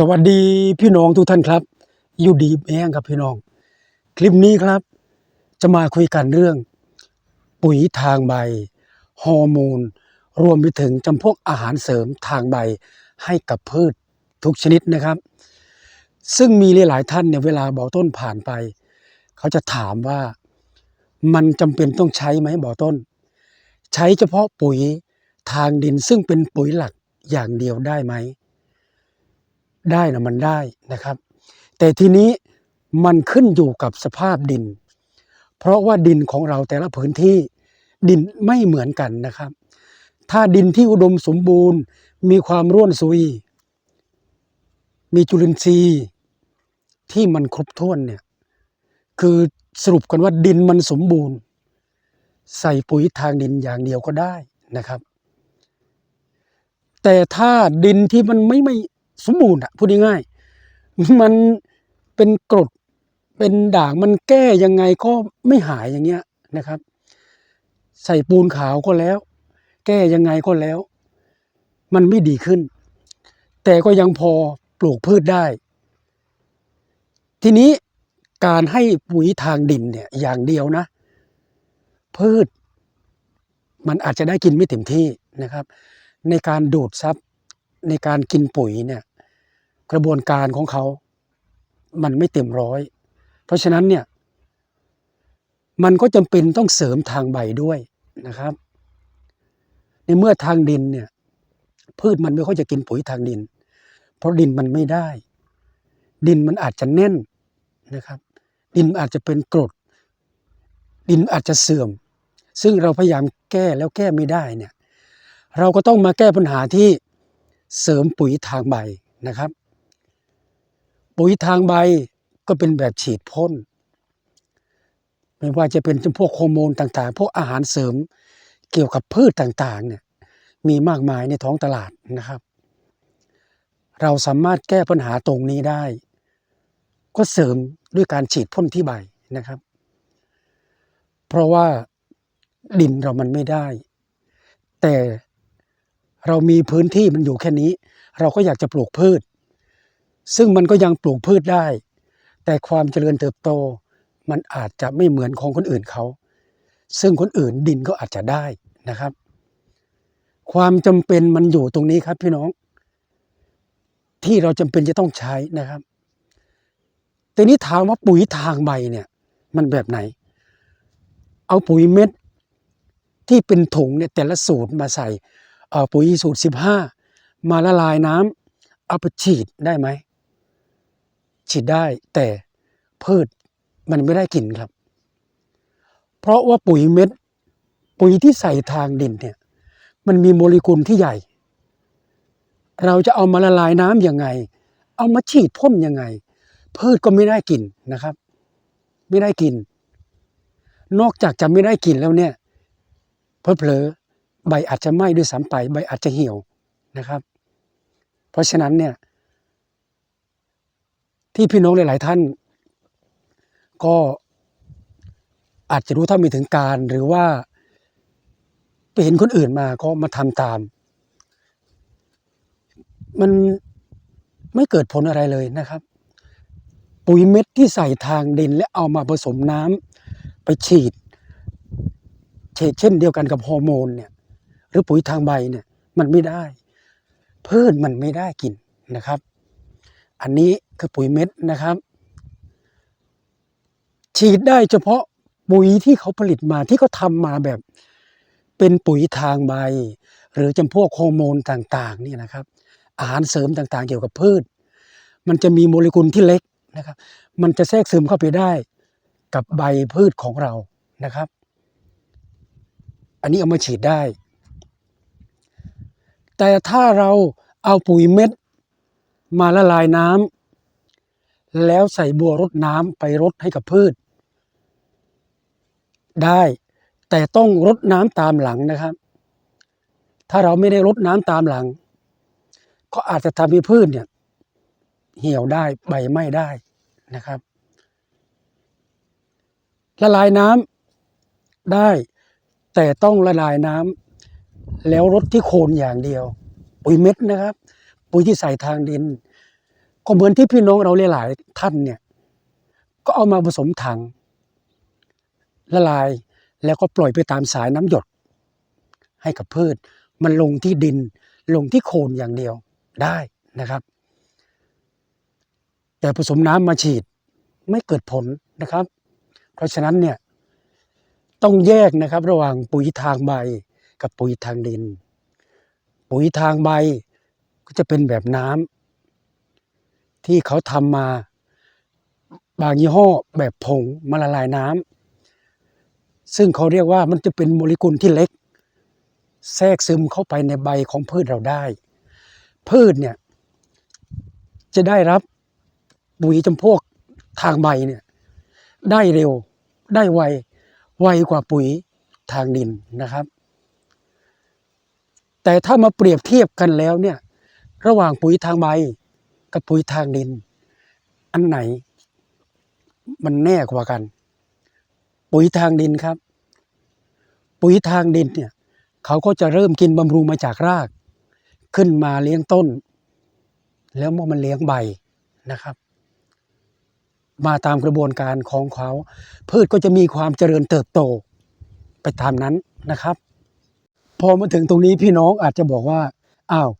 สวัสดีพี่น้องทุกท่านครับอยู่ดีแม่งครับพี่น้อง คลิปนี้ครับ จะมาคุยกันเรื่อง ปุ๋ยทางใบฮอร์โมน รวมไปถึงจำพวกอาหารเสริมทางใบให้กับพืชทุกชนิดนะครับ ซึ่งมีหลายๆท่านเนี่ยเวลาบ่อต้นผ่านไป เขาจะถามว่ามันจำเป็นต้องใช้ไหมบ่อต้น ใช้เฉพาะปุ๋ยทางดินซึ่งเป็นปุ๋ยหลักอย่างเดียวได้ไหม ได้นะมันได้นะครับ แต่ทีนี้มันขึ้นอยู่กับสภาพดิน เพราะว่าดินของเราแต่ละพื้นที่ดินไม่เหมือนกันนะครับ ถ้าดินที่อุดมสมบูรณ์ มีความร่วนซุย มีจุลินทรีย์ที่มันครบถ้วนเนี่ยคือสรุปกันว่าดินมันสมบูรณ์ ใส่ปุ๋ยทางดินอย่างเดียวก็ได้นะครับ แต่ถ้าดินที่มันไม่ไม่ สมบูรณ์อะพูดง่ายๆมันเป็นกรดเป็นด่างมันแก้ยังไงก็ไม่หายอย่างเงี้ยนะครับ ใส่ปูนขาวก็แล้ว แก้ยังไงก็แล้ว มันไม่ดีขึ้น แต่ก็ยังพอปลูกพืชได้ ทีนี้การให้ปุ๋ยทางดินเนี่ยอย่างเดียวนะ พืช มันอาจจะได้กินไม่เต็มที่นะครับ ในการดูดซับในการกินปุ๋ยเนี่ย กระบวนการของเขามันไม่เต็มร้อย เพราะฉะนั้นเนี่ยมันก็จำเป็นต้องเสริมทางใบด้วยนะครับ ในเมื่อทางดินเนี่ยพืชมันไม่ค่อยจะกินปุ๋ยทางดิน เพราะดินมันไม่ได้ ดินมันอาจจะแน่นนะครับ ดินอาจจะเป็นกรด ดินอาจจะเสื่อม ซึ่งเราพยายามแก้แล้วแก้ไม่ได้เนี่ยเราก็ต้องมาแก้ปัญหาที่เสริมปุ๋ยทางใบนะครับ ปุ๋ยทางใบก็เป็นแบบฉีดพ่นไม่ว่าจะเป็นจำพวกฮอร์โมนต่างๆ พวกอาหารเสริมเกี่ยวกับพืชต่างๆเนี่ยมีมากมายในท้องตลาดนะครับ เราสามารถแก้ปัญหาตรงนี้ได้ ก็เสริมด้วยการฉีดพ่นที่ใบนะครับ เพราะว่าดินเรามันไม่ได้ แต่เรามีพื้นที่มันอยู่แค่นี้ เราก็อยากจะปลูกพืช ซึ่งมันก็ยังปลูกพืชได้ แต่ความเจริญเติบโต มันอาจจะไม่เหมือนของคนอื่นเขา ซึ่งคนอื่นดินก็อาจจะได้นะครับ ความจำเป็นมันอยู่ตรงนี้ครับพี่น้อง ที่เราจำเป็นจะต้องใช้นะครับแต่นี้ถามว่าปุ๋ยทางใบเนี่ย มันแบบไหน เอาปุ๋ยเม็ดที่เป็นถุงเนี่ยแต่ละสูตรมาใส่ปุ๋ยสูตรสิบห้ามาละลายน้ำเอาไปฉีดได้ไหม ฉีดได้ แต่พืชมันไม่ได้กินครับ เพราะว่าปุ๋ยเม็ด ปุ๋ยที่ใส่ทางดินเนี่ย มันมีโมเลกุลที่ใหญ่ เราจะเอามาละลายน้ำยังไง เอามาฉีดพ่นยังไง พืชก็ไม่ได้กินนะครับ ไม่ได้กินนอกจากจะไม่ได้กินแล้วเนี่ยเพลอใบอาจจะไหม้ด้วยซ้ำไปใบอาจจะเหี่ยวนะครับ เพราะฉะนั้นเนี่ย ที่พี่น้องหลาย ๆ ท่าน ก็อาจจะรู้เท่าม่ถึงการหรือว่าไปเห็นคนอื่นมาก็มาทำตาม มันไม่เกิดผลอะไรเลยนะครับ ปุ๋ยเม็ดที่ใส่ทางดินและเอามาผสมน้ำไปฉีดเชกเช่นเดียวกันกับฮอร์โมนเนี่ยหรือปุ๋ยทางใบเนี่ยมันไม่ได้ พืชมันไม่ได้กินนะครับ อันนี้คือปุ๋ยเม็ดนะครับ ฉีดได้เฉพาะปุ๋ยที่เขาผลิตมาที่เขาทำมาแบบเป็นปุ๋ยทางใบ หรือจำพวกฮอร์โมนต่างๆเนี่ยนะครับ อาหารเสริมต่างๆ เกี่ยวกับพืช มันจะมีโมเลกุลที่เล็กนะครับ มันจะแทรกซึมเข้าไปได้กับใบพืชของเรานะครับ อันนี้เอามาฉีดได้ แต่ถ้าเราเอาปุ๋ยเม็ด มาละลายน้ำแล้วใส่บัวรดน้ำไปรดให้กับพืช ได้แต่ต้องรดน้ำตามหลังนะครับ ถ้าเราไม่ได้รดน้ำตามหลัง ก็อาจจะทำให้พืชเนี่ยเหี่ยวได้ใบไหม้ได้นะครับ ละลายน้ำได้ แต่ต้องละลายน้ำแล้วรดที่โคนอย่างเดียว ปุ๋ยเม็ดนะครับ ปุ๋ยที่ใส่ทางดิน ก็เหมือนที่พี่น้องเราหลายๆท่านเนี่ย ก็เอามาผสมถัง ละลายแล้วก็ปล่อยไปตามสายน้ำหยด ให้กับพืช มันลงที่ดินลงที่โคนอย่างเดียวได้นะครับ แต่ผสมน้ำมาฉีดไม่เกิดผลนะครับ เพราะฉะนั้นเนี่ยต้องแยกนะครับระหว่างปุ๋ยทางใบกับปุ๋ยทางดิน ปุ๋ยทางใบ ก็จะเป็นแบบน้ำที่เขาทำมาบางยี่ห้อแบบผงมาละลายน้ำซึ่งเขาเรียกว่ามันจะเป็นโมเลกุลที่เล็ก แทรกซึมเข้าไปในใบของพืชเราได้ พืชเนี่ยจะได้รับปุ๋ยจำพวกทางใบเนี่ยได้เร็วได้ไวไวกว่าปุ๋ยทางดินนะครับ แต่ถ้ามาเปรียบเทียบกันแล้วเนี่ย ระหว่างปุ๋ยทางใบกับปุ๋ยทางดิน อันไหน มันแน่กว่ากัน ปุ๋ยทางดินครับ ปุ๋ยทางดินเนี่ยเขาก็จะเริ่มกินบำรุงมาจากราก ขึ้นมาเลี้ยงต้น แล้วเมื่อมันเลี้ยงใบนะครับ มาตามกระบวนการของเขาพืชก็จะมีความเจริญเติบโตไปตามนั้นนะครับ พอมาถึงตรงนี้พี่น้องอาจจะบอกว่าอ้าว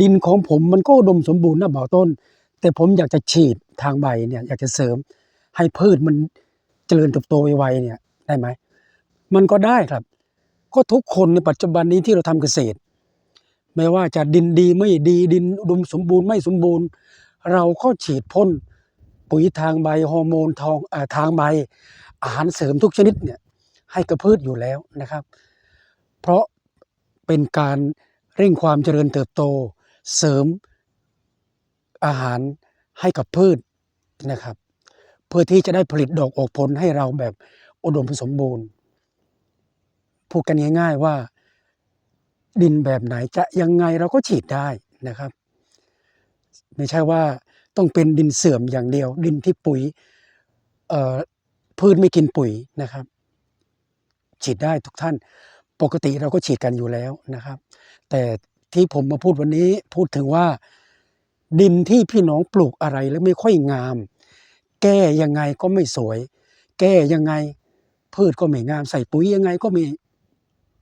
ดินของผมมันก็อุดมสมบูรณ์นะบ่าวต้น แต่ผมอยากจะฉีดทางใบเนี่ยอยากจะเสริมให้พืชมันเจริญเติบโตไวๆเนี่ยได้ไหมมันก็ได้ครับ ก็ทุกคนในปัจจุบันนี้ที่เราทำเกษตร ไม่ว่าจะดินดีไม่ดีดินอุดมสมบูรณ์ไม่สมบูรณ์ เราก็ฉีดพ่นปุ๋ยทางใบฮอร์โมนทองเออทางใบอาหารเสริมทุกชนิดเนี่ยให้กับพืชอยู่แล้วนะครับ เพราะเป็นการเร่งความเจริญเติบโต เสริมอาหารให้กับพืชนะครับ เพื่อที่จะได้ผลิตดอกออกผลให้เราแบบอุดมสมบูรณ์ พูดกันง่าย ๆว่าดินแบบไหนจะยังไงเราก็ฉีดได้นะครับ ไม่ใช่ว่าต้องเป็นดินเสื่อมอย่างเดียว ดินที่ปุ๋ยพืชไม่กินปุ๋ยนะครับ ฉีดได้ทุกท่านปกติเราก็ฉีดกันอยู่แล้วนะครับ แต่ ที่ผมมาพูดวันนี้พูดถึงว่า ดินที่พี่น้องปลูกอะไรแล้วไม่ค่อยงาม แก้ยังไงก็ไม่สวย แก้ยังไงพืชก็ไม่งาม ใส่ปุ๋ยยังไงก็ไม่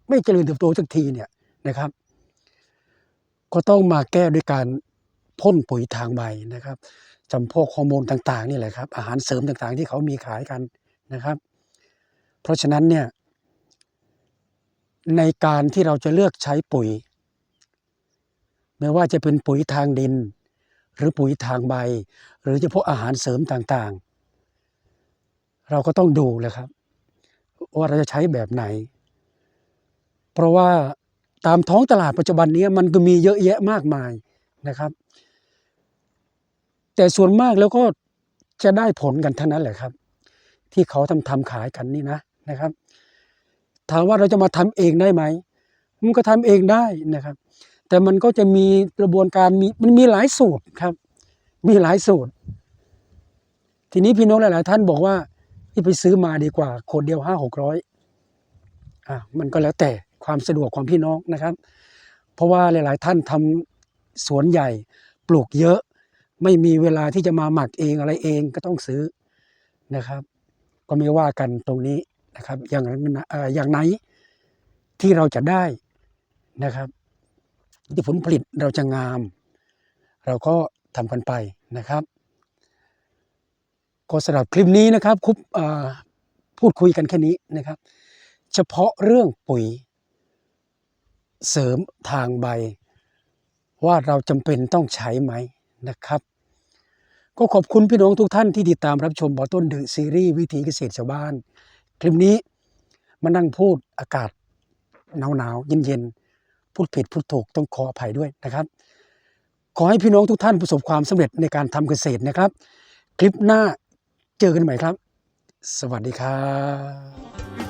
ไม่เจริญเติบโตสักทีเนี่ยนะครับ ก็ต้องมาแก้ด้วยการพ่นปุ๋ยทางใบนะครับจำพวกฮอร์โมนต่างๆนี่แหละครับอาหารเสริมต่างๆ ที่เขามีขายกันนะครับ เพราะฉะนั้นเนี่ยในการที่เราจะเลือกใช้ปุ๋ย ไม่ว่าจะเป็นปุ๋ยทางดิน หรือปุ๋ยทางใบ หรือเฉพาะอาหารเสริมต่างๆ เราก็ต้องดูแหละครับ ว่าเราจะใช้แบบไหน เพราะว่าตามท้องตลาดปัจจุบันนี้มันก็มีเยอะแยะมากมายนะครับ แต่ส่วนมากแล้วก็จะได้ผลกันเท่านั้นแหละครับ ที่เขาทำทำขายกันนี่นะนะครับ ถามว่าเราจะมาทำเองได้ไหมมันก็ทำเองได้นะครับ แต่มันก็จะมีกระบวนการมีมันมีหลายสูตรครับ มีหลายสูตร ทีนี้พี่น้องหลาย ๆ ท่านบอกว่าที่ไปซื้อมาดีกว่าขวดเดียวห้าหกร้อยอะมันก็แล้วแต่ความสะดวกของพี่น้องนะครับ เพราะว่าหลาย ๆ ท่านทำสวนใหญ่ปลูกเยอะไม่มีเวลาที่จะมาหมักเองอะไรเองก็ต้องซื้อนะครับ ก็ไม่ว่ากันตรงนี้นะครับ อย่างนั้นเอ่ออย่างไหนที่เราจะได้นะครับ ที่ผลผลิตเราจะงาม เราก็ทำกันไปนะครับ ก็สำหรับคลิปนี้นะครับคุบเอ่อพูดคุยกันแค่นี้นะครับ เฉพาะเรื่องปุ๋ย เสริมทางใบ ว่าเราจำเป็นต้องใช้ไหมนะครับ ก็ขอบคุณพี่น้องทุกท่านที่ติดตามรับชมบอต้นดอซีรีส์วิถีเกษตรชาวบ้าน คลิปนี้มานั่งพูดอากาศหนาวๆเย็นๆ พูดผิดพูดถูกต้องขออภัยด้วยนะครับ ขอให้พี่น้องทุกท่านประสบความสำเร็จในการทำเกษตรนะครับ คลิปหน้าเจอกันใหม่ครับ สวัสดีครับ